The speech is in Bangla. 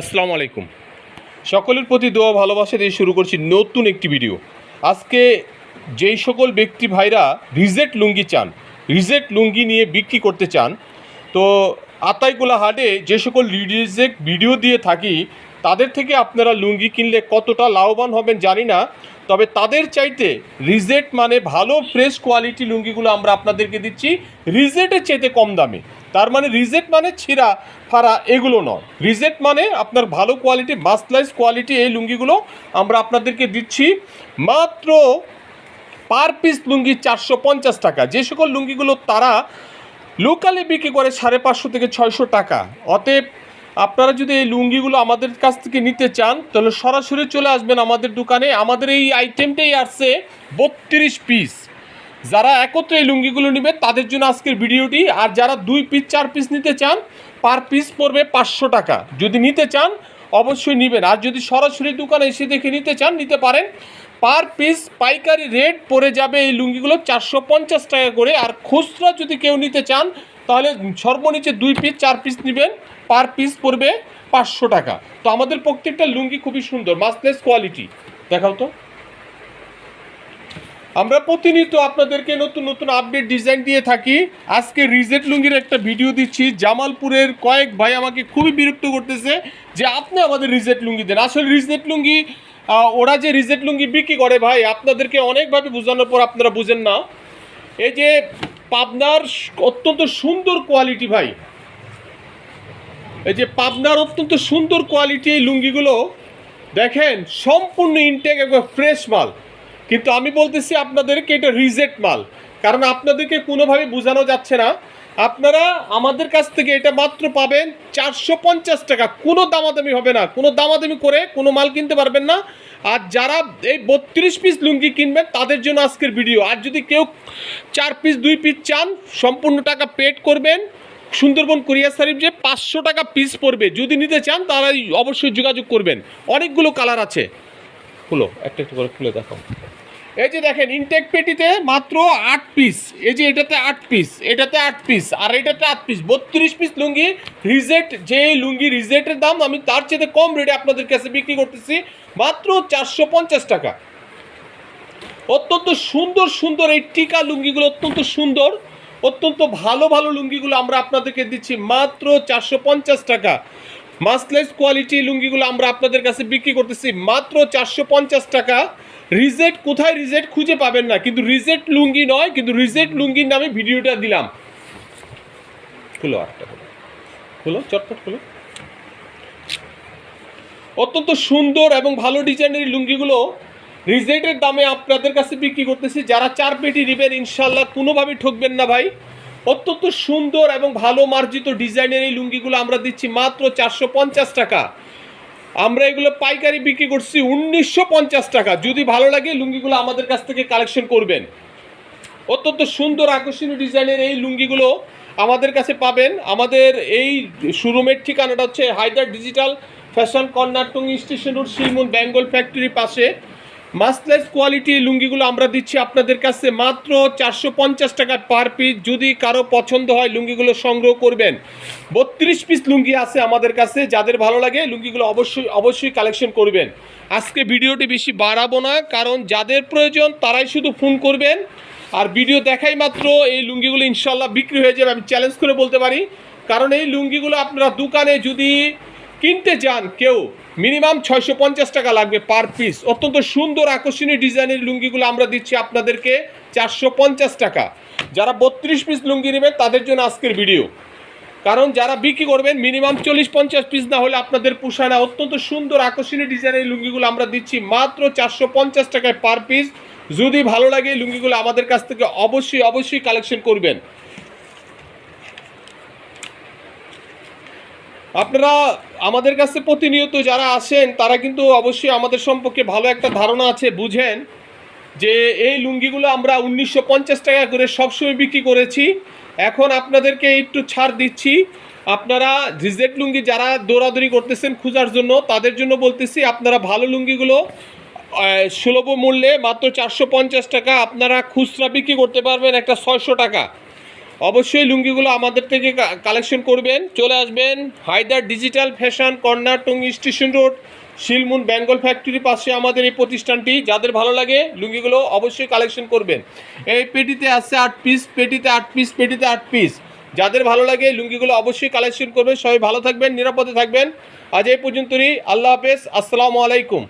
আসসালামু আলাইকুম। সকলের প্রতি দোয়া ভালোবাসা দিয়ে শুরু করছি নতুন একটি ভিডিও। আজকে যেই সকল ব্যক্তি ভাইরা রিজেট লুঙ্গি চান, রিজেট লুঙ্গি নিয়ে বিক্রি করতে চান, তো আতাইগুলা হাটে যে সকল রিজেক্ট ভিডিও দিয়ে থাকি, তাদের থেকে আপনারা লুঙ্গি কিনলে কতটা লাভবান হবেন জানি না, তবে তাদের চাইতে রিজেট মানে ভালো, ফ্রেশ কোয়ালিটি লুঙ্গিগুলো আমরা আপনাদেরকে দিচ্ছি। রিজেটের চাইতে কম দামে। তার মানে রিজেট মানে ছিঁড়া, ফাড়া, এগুলো নয়। রিজেট মানে আপনার ভালো কোয়ালিটি মাসলাইজ কোয়ালিটি এই লুঙ্গিগুলো আমরা আপনাদেরকে দিচ্ছি মাত্র পার পিস লুঙ্গি চারশো পঞ্চাশ টাকা। যে সকল লুঙ্গিগুলো তারা লোকালে বিক্রি করে সাড়ে পাঁচশো থেকে ছয়শো টাকা। অতএব আপনারা যদি এই লুঙ্গিগুলো আমাদের কাছ থেকে নিতে চান, তাহলে সরাসরি চলে আসবেন আমাদের দোকানে। আমাদের এই আইটেমটাই আসছে বত্রিশ পিস যারা একত্রে এই লুঙ্গিগুলো নেবে, তাদের জন্য আজকের ভিডিওটি। আর যারা দুই পিস চার পিস নিতে চান পার পিস পড়বে পাঁচশো টাকা। যদি নিতে চান, অবশ্যই নেবেন। আর যদি সরাসরি দোকানে এসে দেখে নিতে চান, নিতে পারেন। পার পিস পাইকারি রেট পড়ে যাবে এই লুঙ্গিগুলো চারশো পঞ্চাশ টাকা করে। আর খুচরা যদি কেউ নিতে চান, তাহলে সর্বনিচে দুই পিস চার পিস নেবেন। পার পিস পড়বে পাঁচশো টাকা। তো আমাদের প্রত্যেকটা লুঙ্গি খুবই সুন্দর মাসলেস কোয়ালিটি দেখাও তো। আমরা প্রতিনিয়ত আপনাদেরকে নতুন নতুন আপডেট ডিজাইন দিয়ে থাকি। আজকে রিজেট লুঙ্গির একটা ভিডিও দিচ্ছি। জামালপুরের কয়েক ভাই আমাকে খুবই বিরক্ত করতেছে যে আপনি আমাদের রিজেট লুঙ্গি দেন। আসলে রিজেট লুঙ্গি ওরা যে রিজেট লুঙ্গি বিক্রি করে ভাই, আপনাদেরকে অনেকভাবে বোঝানোর পর আপনারা বুঝেন না। এই যে পাবনার অত্যন্ত সুন্দর কোয়ালিটি ভাই। এই যে পাবনার অত্যন্ত সুন্দর কোয়ালিটি এই লুঙ্গিগুলো, দেখেন, সম্পূর্ণ ইনটেক একবার ফ্রেশ মাল। কিন্তু আমি বলতেছি আপনাদেরকে এটা রিজেক্ট মাল। কারণ আপনাদেরকে কোনোভাবে বোঝানো যাচ্ছে না। আপনারা আমাদের কাছ থেকে এটা মাত্র পাবেন চারশো পঞ্চাশ টাকা। কোনো দামাদামি হবে না। কোনো দামাদামি করে কোনো মাল কিনতে পারবেন না। আর যারা এই বত্রিশ পিস লুঙ্গি কিনবেন, তাদের জন্য আজকের ভিডিও আর যদি কেউ চার পিস দুই পিস চান, সম্পূর্ণ টাকা পেড করবেন। সুন্দরবন কুরিয়ার সার্ভিস যে পাঁচশো টাকা পিস পড়বে। যদি নিতে চান তারা অবশ্যই যোগাযোগ করবেন। অনেকগুলো কালার আছে। খুলো, একটা একটা করে খুলে দেখো এই যে দেখেন ইনটেক পেটিতে মাত্র আট পিস এই যে এটাতে আট পিস এটাতে আট পিস আর এটাতে আট পিস বত্রিশ পিস লুঙ্গি রিজেট যে লুঙ্গি রিজেটের দাম, আমি তার চেয়ে কম রেটে আপনাদের কাছে বিক্রি করতেছি মাত্র চারশো পঞ্চাশ টাকা। অত্যন্ত সুন্দর সুন্দর এই টিকা লুঙ্গিগুলো অত্যন্ত সুন্দর, অত্যন্ত ভালো ভালো লুঙ্গিগুলো আমরা আপনাদেরকে দিচ্ছি মাত্র চারশো পঞ্চাশ টাকা। মাসলেস কোয়ালিটি লুঙ্গিগুলো আমরা আপনাদের কাছে বিক্রি করতেছি মাত্র চারশো পঞ্চাশ টাকা। রিজেট কোথায় রিজেট খুঁজে পাবেন না, কিন্তু রিজেট লুঙ্গি নয়, কিন্তু রিজেট লুঙ্গির নামে ভিডিওটা দিলাম। খুলো আটটা খুলো খুলো, চটপট খুলো। অত্যন্ত সুন্দর এবং ভালো ডিজাইনের লুঙ্গিগুলো রিজেটের দামে আপনাদের কাছে বিক্রি করতেছি। যারা চার পেটি নেবেন ইনশাল্লাহ কোনোভাবে ঠকবেন না ভাই। অত্যন্ত সুন্দর এবং ভালো মার্জিত ডিজাইনের এই লুঙ্গিগুলো আমরা দিচ্ছি মাত্র চারশো পঞ্চাশ টাকা। আমরা এগুলো পাইকারি বিক্রি করছি উনিশশো পঞ্চাশ টাকা। যদি ভালো লাগে লুঙ্গিগুলো আমাদের কাছ থেকে কালেকশন করবেন। অত্যন্ত সুন্দর আকর্ষণীয় ডিজাইনের এই লুঙ্গিগুলো আমাদের কাছে পাবেন। আমাদের এই শোরুমের ঠিকানাটা হচ্ছে Haider digital fashion corner Tongi station road Shilmun Bengal ফ্যাক্টরির পাশে। মাসলাইজ কোয়ালিটি লুঙ্গিগুলো আমরা দিচ্ছি আপনাদের কাছে মাত্র চারশো পঞ্চাশ টাকা পার পিস। যদি কারও পছন্দ হয় লুঙ্গিগুলো সংগ্রহ করবেন। বত্রিশ পিস লুঙ্গি আছে আমাদের কাছে, যাদের ভালো লাগে লুঙ্গিগুলো অবশ্যই অবশ্যই কালেকশন করবেন। আজকে ভিডিওটি বেশি বাড়াবো না, কারণ যাদের প্রয়োজন তারাই শুধু ফোন করবেন। আর ভিডিও দেখাই মাত্র, এই লুঙ্গিগুলো ইনশাল্লাহ বিক্রি হয়ে যাবে, আমি চ্যালেঞ্জ করে বলতে পারি। কারণ এই লুঙ্গিগুলো আপনারা দোকানে যদি কিনতে যান কেউ মিনিমাম ছয়শো পঞ্চাশ টাকা লাগবে পার পিস। অত্যন্ত সুন্দর আকর্ষণীয় ডিজাইনের লুঙ্গিগুলো আমরা দিচ্ছি আপনাদেরকে চারশো পঞ্চাশ টাকা। যারা বত্রিশ পিস লুঙ্গি নেবেন, তাদের জন্য আজকের ভিডিও। কারণ যারা বিক্রি করবেন, মিনিমাম চল্লিশ পঞ্চাশ পিস না হলে আপনাদের পোষায় না। অত্যন্ত সুন্দর আকর্ষণীয় ডিজাইনের লুঙ্গিগুলো আমরা দিচ্ছি মাত্র চারশো পঞ্চাশ টাকায় পার পিস। যদি ভালো লাগে লুঙ্গিগুলো আমাদের কাছ থেকে অবশ্যই অবশ্যই কালেকশন করবেন। আপনারা আমাদের কাছে প্রতিনিয়ত যারা আসেন, তারা কিন্তু অবশ্যই আমাদের সম্পর্কে ভালো একটা ধারণা আছে, বুঝেন যে এই লুঙ্গিগুলো আমরা উনিশশো পঞ্চাশ টাকা করে সবসময় বিক্রি করেছি। এখন আপনাদেরকে একটু ছাড় দিচ্ছি। আপনারা রিজেট লুঙ্গি যারা দৌড়াদৌড়ি করতেছেন খোঁজার জন্য, তাদের জন্য বলতেছি, আপনারা ভালো লুঙ্গিগুলো সুলভ মূল্যে মাত্র চারশো পঞ্চাশ টাকা আপনারা খুচরা বিক্রি করতে পারবেন, একটা ছয়শো টাকা। অবশ্যই লুঙ্গিগুলো আমাদের থেকে কালেকশন করবেন। চলে আসবেন Haider digital fashion corner Tongi station road Shilmun Bengal ফ্যাক্টরির পাশে আমাদের এই প্রতিষ্ঠানটি। যাদের ভালো লাগে লুঙ্গিগুলো অবশ্যই কালেকশন করবেন। এই পেটিতে আছে আট পিস পেটিতে আট পিস পেটিতে আট পিস যাদের ভালো লাগে লুঙ্গিগুলো অবশ্যই কালেকশন করবেন। সবাই ভালো থাকবেন, নিরাপদে থাকবেন। আজ এই পর্যন্তই। আল্লাহ হাফেজ। আসসালামু আলাইকুম।